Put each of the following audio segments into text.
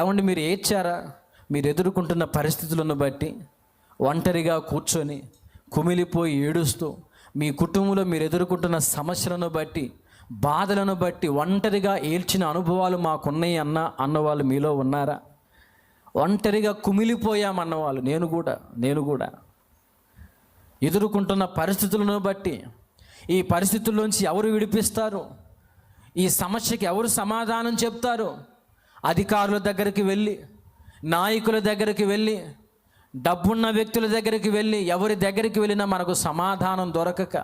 ఏమండి మీరు ఏడ్చారా? మీరు ఎదుర్కొంటున్న పరిస్థితులను బట్టి ఒంటరిగా కూర్చొని కుమిలిపోయి ఏడుస్తూ మీ కుటుంబంలో మీరు ఎదుర్కొంటున్న సమస్యలను బట్టి బాధలను బట్టి ఒంటరిగా ఏడ్చిన అనుభవాలు మాకున్నాయి అన్న అన్నవాళ్ళు మీలో ఉన్నారా? ఒంటరిగా కుమిలిపోయామన్నవాళ్ళు నేను కూడా నేను కూడా. ఎదుర్కొంటున్న పరిస్థితులను బట్టి ఈ పరిస్థితుల్లోంచి ఎవరు విడిపిస్తారు? ఈ సమస్యకి ఎవరు సమాధానం చెప్తారు? అధికారుల దగ్గరికి వెళ్ళి నాయకుల దగ్గరికి వెళ్ళి డబ్బున్న వ్యక్తుల దగ్గరికి వెళ్ళి ఎవరి దగ్గరికి వెళ్ళినా మనకు సమాధానం దొరకక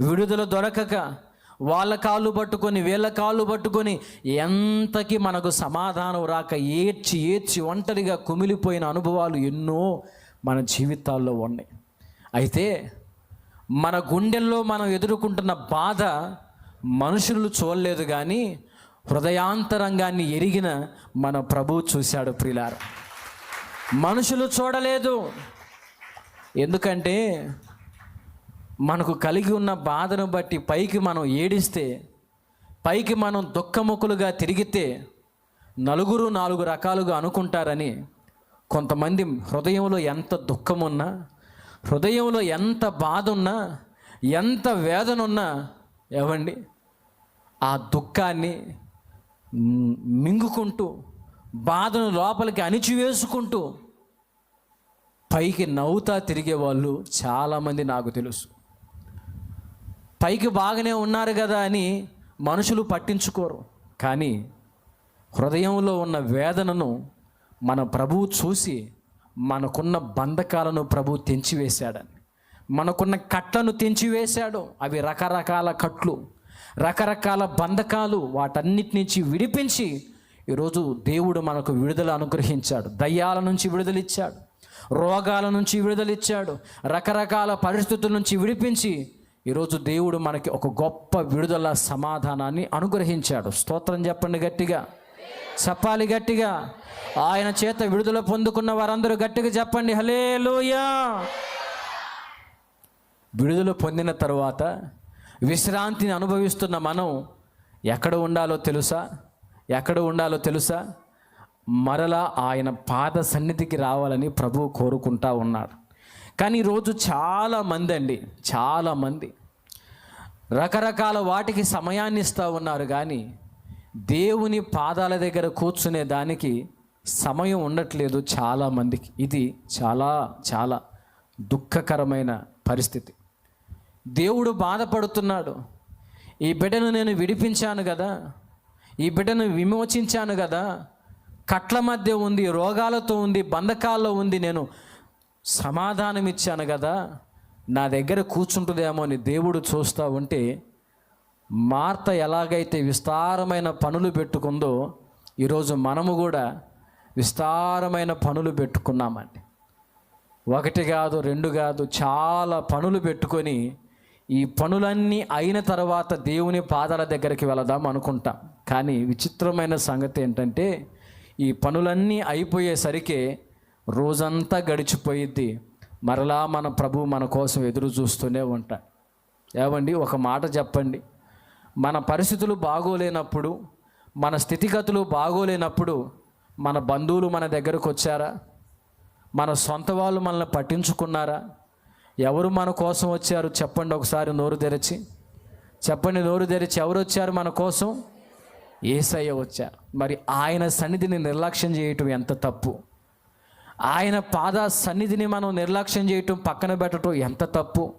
విడుదల దొరకక వాళ్ళ కాళ్ళు పట్టుకొని వీళ్ళ కాళ్ళు పట్టుకొని ఎంతకి మనకు సమాధానం రాక ఏడ్చి ఏడ్చి ఒంటరిగా కుమిలిపోయిన అనుభవాలు ఎన్నో మన జీవితాల్లో ఉన్నాయి. అయితే మన గుండెల్లో మనం ఎదుర్కొంటున్న బాధ మనుషులు చూడలేదు కానీ హృదయాంతరంగాన్ని ఎరిగిన మన ప్రభు చూశాడు ప్రిలార. మనుషులు చూడలేదు. ఎందుకంటే మనకు కలిగి ఉన్న బాధను బట్టి పైకి మనం ఏడిస్తే పైకి మనం దుఃఖముఖులుగా తిరిగితే నలుగురు నాలుగు రకాలుగా అనుకుంటారని కొంతమంది హృదయంలో ఎంత దుఃఖమున్నా హృదయంలో ఎంత బాధ ఉన్నా ఎంత వేదన ఉన్నా ఏవండి ఆ దుఃఖాన్ని మింగుకుంటూ బాధను లోపలికి అణిచివేసుకుంటూ పైకి నవ్వుతా తిరిగే వాళ్ళు చాలామంది నాకు తెలుసు. పైకి బాగానే ఉన్నారు కదా అని మనుషులు పట్టించుకోరు. కానీ హృదయంలో ఉన్న వేదనను మన ప్రభువు చూసి మనకున్న బంధకాలను ప్రభు తెంచివేశాడని మనకున్న కట్లను తెంచివేశాడు. అవి రకరకాల కట్లు. రకరకాల బంధకాలు వాటన్నిటి నుంచి విడిపించి ఈరోజు దేవుడు మనకు విడుదల అనుగ్రహించాడు. దయ్యాల నుంచి విడుదలిచ్చాడు. రోగాల నుంచి విడుదలిచ్చాడు. రకరకాల పరిస్థితుల నుంచి విడిపించి ఈరోజు దేవుడు మనకి ఒక గొప్ప విడుదల సమాధానాన్ని అనుగ్రహించాడు. స్తోత్రం చెప్పండి గట్టిగా. చెప్పాలి గట్టిగా. ఆయన చేత విడుదల పొందుకున్న వారందరూ గట్టిగా చెప్పండి. హలేలోయా విడుదల పొందిన తర్వాత విశ్రాంతిని అనుభవిస్తున్న మనం ఎక్కడ ఉండాలో తెలుసా? ఎక్కడ ఉండాలో తెలుసా? మరలా ఆయన పాద సన్నిధికి రావాలని ప్రభువు కోరుకుంటా ఉన్నాడు. కానీ ఈరోజు చాలామంది అండి చాలామంది రకరకాల వాటికి సమయాన్ని ఇస్తూ ఉన్నారు కానీ దేవుని పాదాల దగ్గర కూర్చునే దానికి సమయం ఉండట్లేదు చాలామందికి ఇది చాలా చాలా దుఃఖకరమైన పరిస్థితి. దేవుడు బాధపడుతున్నాడు. ఈ బిడ్డను నేను విడిపించాను కదా. ఈ బిడ్డను విమోచించాను కదా. కట్ల మధ్య ఉంది రోగాలతో ఉంది బంధకాల్లో ఉంది నేను సమాధానం ఇచ్చాను కదా. నా దగ్గర కూర్చుంటుందేమో అని దేవుడు చూస్తూ ఉంటే మార్త ఎలాగైతే విస్తారమైన పనులు పెట్టుకుందో ఈరోజు మనము కూడా విస్తారమైన పనులు పెట్టుకున్నామండి. ఒకటి కాదు రెండు కాదు చాలా పనులు పెట్టుకొని ఈ పనులన్నీ అయిన తర్వాత దేవుని పాదాల దగ్గరికి వెళదాం అనుకుంటాం. కానీ విచిత్రమైన సంగతి ఏంటంటే ఈ పనులన్నీ అయిపోయేసరికి రోజంతా గడిచిపోయిద్ది. మరలా మన ప్రభు మన కోసం ఎదురు చూస్తూనే ఉంటాడు ఏమండి ఒక మాట చెప్పండి. మన పరిస్థితులు బాగోలేనప్పుడు మన స్థితిగతులు బాగోలేనప్పుడు మన బంధువులు మన దగ్గరకు వచ్చారా? మన సొంత వాళ్ళు మనల్ని పట్టించుకున్నారా? ఎవరు మన కోసం వచ్చారు చెప్పండి ఒకసారి నోరు తెరచి. చెప్పండి నోరు తెరిచి ఎవరు వచ్చారు మన కోసం? ఏసయ్య వచ్చారు. మరి ఆయన సన్నిధిని నిర్లక్ష్యం చేయటం ఎంత తప్పు? ఆయన పాద సన్నిధిని మనం నిర్లక్ష్యం చేయటం పక్కన పెట్టడం ఎంత తప్పు?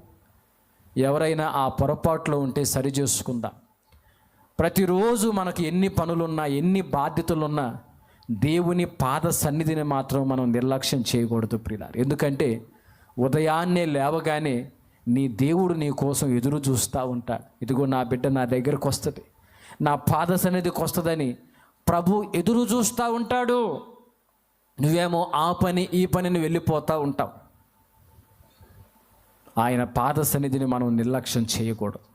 ఎవరైనా ఆ పొరపాట్లో ఉంటే సరి చేసుకుందాం? ప్రతిరోజు మనకు ఎన్ని పనులున్నా ఎన్ని బాధ్యతలున్నా దేవుని పాద సన్నిధిని మాత్రం మనం నిర్లక్ష్యం చేయకూడదు ప్రియులారు. ఎందుకంటే ఉదయాన్నే లేవగానే నీ దేవుడు నీ కోసం ఎదురు చూస్తూ ఉంటాడు. ఇదిగో నా బిడ్డ నా దగ్గరకు వస్తుంది. నా పాదస్ సన్నిధికి వస్తుందని ప్రభు ఎదురు చూస్తూ ఉంటాడు. నువ్వేమో ఆ పని ఈ పనిని వెళ్ళిపోతూ ఉంటావు. ఆయన పాద సన్నిధిని మనం నిర్లక్ష్యం చేయకూడదు.